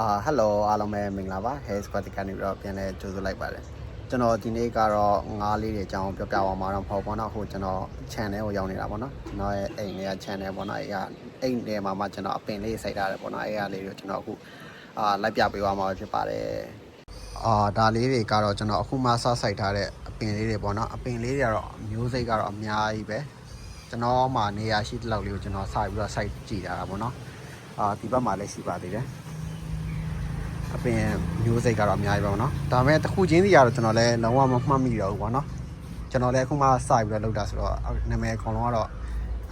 အာဟယ်လိုအားလုံးပဲမင်္ဂလာပါ Hair Squad ကနေပြီးတော့ပြန်လဲကြိုဆိုလိုက်ပါတယ်ကျွန်တော်ဒီနေ့ကတော့ငါးလေးတွေအကြောင်းပြောပြပါမှာတော့မဟုတ်ပါတော့ဟိုကျွန်တော် channel ကိုရောက်နေတာပေါ့နော်ကျွန်တော်ရဲ့အိမ်လေးက channel ပေါ့နော်အဲ့ကအိမ်ထဲမှာမှကျွန်တော်အပင်လေးစိုက်ထားတယ်ပေါ့နော်အဲ့ကလေးကိုကျွန်တော်အခုအာလိုက်ပြပေးသွားမှာပဲဖြစ်ပါတယ်အာဒါလေးတွေကတော့ကျွန်တော်အခုမှစစိုက်ထားတဲ့အပင်လေးတွေပေါ့နော်အပင်လေးတွေကတော့မျိုးစိတ်ကတော့အများကြီးပဲကျွန်တော်မှနေရာရှိတဲ့လောက်လေးကိုကျွန်တော်စိုက်ပြီးတော့စိုက်ကြည့်တာပေါ့နော်အာဒီဘက်မှာလည်းရှိပါသေးတယ် အပင်မျိုးစိတ်ကတော့အများကြီးပါဘောနော်ဒါပေမဲ့တစ်ခုချင်းစီကတော့ကျွန်တော်လည်းလုံးဝမမှတ်မိတော့ဘူးပေါ့နော်ကျွန်တော်လည်းအခုမှစပြီးတော့လုပ်တာဆိုတော့နာမည်အကုန်လုံးကတော့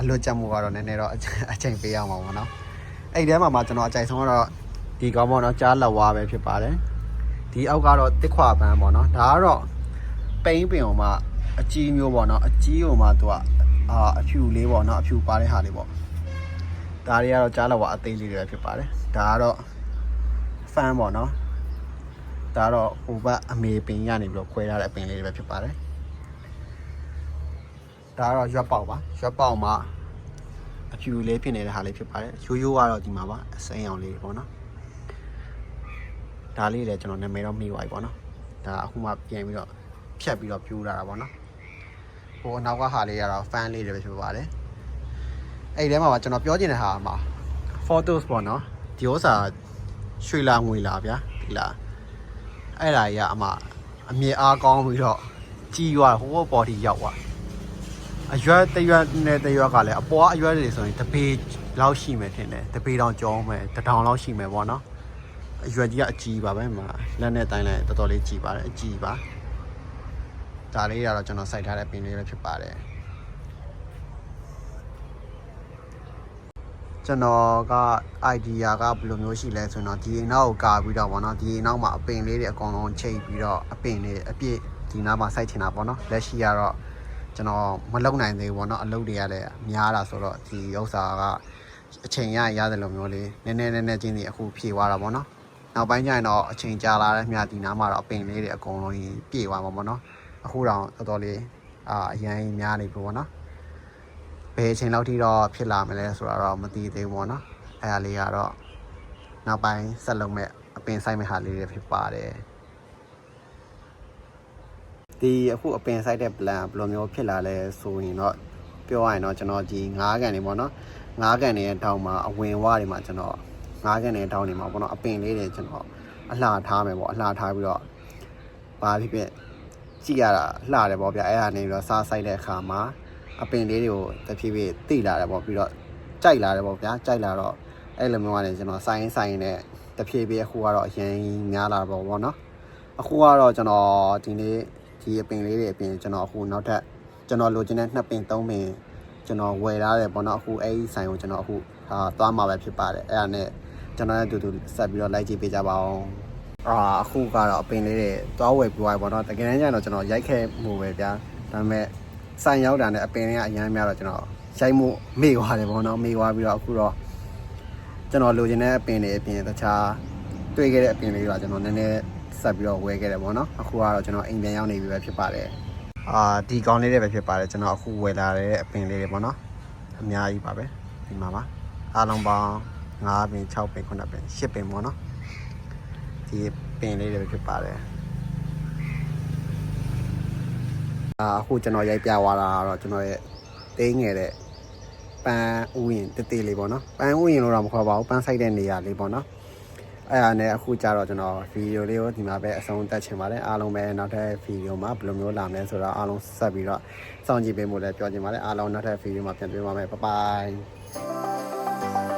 အလွတ်ကျက်မှုကတော့နည်းနည်းတော့အချိန်အချိန်ပေးရမှာပေါ့နော်အဲ့ဒီထဲမှာမှကျွန်တော်အကြိုက်ဆုံးကတော့ဒီကောင်းပေါ့နော်ကြားလက်ဝါပဲဖြစ်ပါတယ်ဒီအောက်ကတော့တစ်ခွာပန်းပေါ့နော်ဒါကတော့ပိန်းပင်အောင်မှအကြီးမျိုးပေါ့နော်အကြီးအောင်မှသူကအာအဖြူလေးပေါ့နော်အဖြူပါတဲ့ဟာလေးပေါ့ဒါတွေကတော့ကြားလက်ဝါအသေးလေးတွေပဲဖြစ်ပါတယ်ဒါကတော့ ဖန်ပေါ့နော်ဒါတော့ဟိုဘက်အမေပင်ကနေပြီးတော့ခွဲထားတဲ့အပင်လေးတွေပဲဖြစ်ပါတယ်ဒါကတော့ရွက်ပေါက်ပါရွက်ပေါက်မှာအဖြူလေးဖြစ်နေတဲ့ဟာလေးဖြစ်ပါတယ်ရိုးရိုးကတော့ဒီမှာပါအစိမ်းအောင်လေးပေါ့နော်ဒါလေးလည်းကျွန်တော်နာမည်တော့မိသွားပြီပေါ့နော်ဒါအခုမှပြန်ပြီးတော့ဖြတ်ပြီးတော့ပြိုးလာတာပေါ့နော်ဟိုအနောက်ကဟာလေးကတော့ fan လေးတွေပဲဖြစ်ပါတယ်အဲ့ဒီထဲမှာပါကျွန်တော်ပြောချင်တဲ့ဟာမှာ photos ပေါ့နော်ဒီဥစ္စာ ရွှေလာငွေလာဗျာဒီလားအဲ့ဒါကြီးကအမအမြင်အားကောင်းပြီးတော့ကြီးရွာဟိုဘပေါ်တီရောက်သွားအရွက်တရွက်နဲ့တရွက်ကလည်းအပေါ်အရွက်တွေဆိုရင်တပေလောက်ရှိမယ်ထင်တယ်တပေတောင်ကျော်မယ်တထောင်လောက်ရှိမယ်ပေါ့နော်အရွက်ကြီးကအကြီးပါပဲမလက်နဲ့တိုင်းလိုက်တော်တော်လေးကြီးပါတယ်အကြီးပါဒါလေးကတော့ကျွန်တော်စိုက်ထားတဲ့ပင်လေးပဲဖြစ်ပါတယ် ကျွန်တော်က idea ကဘယ်လိုမျိုးရှိလဲဆိုတော့ဒီအိမ်နောက်ကိုကာပြီးတော့ဗောနော်ဒီအိမ်နောက်မှာအပင်လေးတွေအကုန်လုံးချိတ်ပြီးတော့အပင်တွေအပြည့်ဒီနားမှာစိုက်ချင်တာဗောနော်လက်ရှိကတော့ကျွန်တော်မလုံနိုင်သေးဘူးဗောနော်အလုပ်တွေကလည်းများတာဆိုတော့ဒီဥစ္စာကအချိန်ရရတယ်လို့မျိုးလေးနည်းနည်းနည်းနည်းချင်းစီအခုဖြည့်သွားတာဗောနော်နောက်ပိုင်းကျရင်တော့အချိန်ကြာလာတဲ့မြဒီနားမှာတော့အပင်လေးတွေအကုန်လုံးကြီးပြည့်သွားမှာဗောနော်အခုတော့တော်တော်လေးအာအရင်များနေပြီဗောနော် ဘယ်အချိန်လောက်ထိတော့ဖြစ်လာမလဲဆိုတာတော့မသိသေးဘူးပေါ့နော်အဲဟာလေးကတော့နောက်ပိုင်းဆက်လုပ်မဲ့အပင်ဆိုင်မဲ့ဟာလေးတွေဖြစ်ပါတယ်ဒီအခုအပင်ဆိုင်တဲ့ plan ဘယ်လိုမျိုးဖြစ်လာလဲဆိုရင်တော့ပြောရရင်တော့ကျွန်တော်ဒီ9ကန်နေပေါ့နော်9ကန်နေရဲ့တောင်းမှာအဝင်ဝတွေမှာကျွန်တော်9ကန်နေတောင်းနေမှာပေါ့နော်အပင်လေးတွေကျွန်တော်အလှထားမယ်ပေါ့အလှထားပြီးတော့ဘာဖြစ်ဖြစ်ကြည့်ရတာလှတယ်ပေါ့ဗျအဲ့ဒါနေပြီးတော့စားဆိုင်တဲ့အခါမှာ အပင်လေးတွေကိုတဖြည်းဖြည်းတိလာတယ်ပေါ့ပြီးတော့ကြိုက်လာတယ်ပေါ့ဗျာကြိုက်လာတော့အဲ့လိုမျိုးကနေကျွန်တော်ဆိုင်ဆိုင်နဲ့တဖြည်းဖြည်းအခုကတော့အရင်များလာတော့ပေါ့နော်အခုကတော့ကျွန်တော်ဒီနေ့ဒီအပင်လေးတွေအပြင်ကျွန်တော်အခုနောက်ထပ်ကျွန်တော်လိုချင်တဲ့နှစ်ပင်သုံးပင်ကျွန်တော်ဝယ်ထားတယ်ပေါ့နော်အခုအဲ့ဒီဆိုင်ကိုကျွန်တော်အခုဟာသွားမှာပဲဖြစ်ပါတယ်အဲ့ဒါနဲ့ကျွန်တော်လည်းတူတူဆက်ပြီးတော့လိုက်ကြည့်ပေးကြပါအောင်အာအခုကတော့အပင်လေးတွေသွားဝယ်ပြီးသွားပြီပေါ့နော်တကယ်တမ်းကျတော့ကျွန်တော်ရိုက်ခဲ့မှုပဲဗျာဒါပေမဲ့ ဆိုင်ရောက်တာနဲ့အပင်တွေကအများများတော့ကျွန်တော်ရိုက်မှုမေ့သွားတယ်ပေါ့နော်မေ့သွားပြီးတော့အခုတော့ကျွန်တော်လိုချင်တဲ့အပင်တွေအပြင်တခြားတွေ့ခဲ့တဲ့အပင်လေးတွေကကျွန်တော်နည်းနည်းဆက်ပြီးတော့ဝယ်ခဲ့တယ်ပေါ့နော်အခုကတော့ကျွန်တော်အိမ်ပြန်ရောက်နေပြီပဲဖြစ်ပါတယ်အာဒီကောင်းလေးတွေပဲဖြစ်ပါတယ်ကျွန်တော်အခုဝယ်လာတဲ့အပင်လေးတွေပေါ့နော်အများကြီးပါပဲဒီမှာပါအားလုံးပေါင်း9ပင်6ပင်9ပင်10ပင်ပေါ့နော်ဒီပင်လေးတွေပဲဖြစ်ပါတယ် အာအခုကျွန်တော်ရိုက်ပြသွားတာကတော့ကျွန်တော်ရဲ့သေးငယ်တဲ့ပန်းဥယျင်တေးသေးလေးပေါ့နော်ပန်းဥယျင်လို့တော့မခေါ်ပါဘူးပန်းဆိုင်တဲ့နေရာလေးပေါ့နော်အဲ့ဒါနဲ့အခုကျတော့ကျွန်တော်ဗီဒီယိုလေးကိုဒီမှာပဲအဆုံးသတ်ချင်ပါတယ်အားလုံးပဲနောက်ထပ်ဗီဒီယိုမှာဘယ်လိုမျိုးလာမလဲဆိုတော့အားလုံးဆက်ပြီးတော့စောင့်ကြည့်ပေးဖို့လည်းပြောချင်ပါတယ်အားလုံးနောက်ထပ်ဗီဒီယိုမှာပြန်တွေ့ပါမယ်ဘိုင်ဘိုင်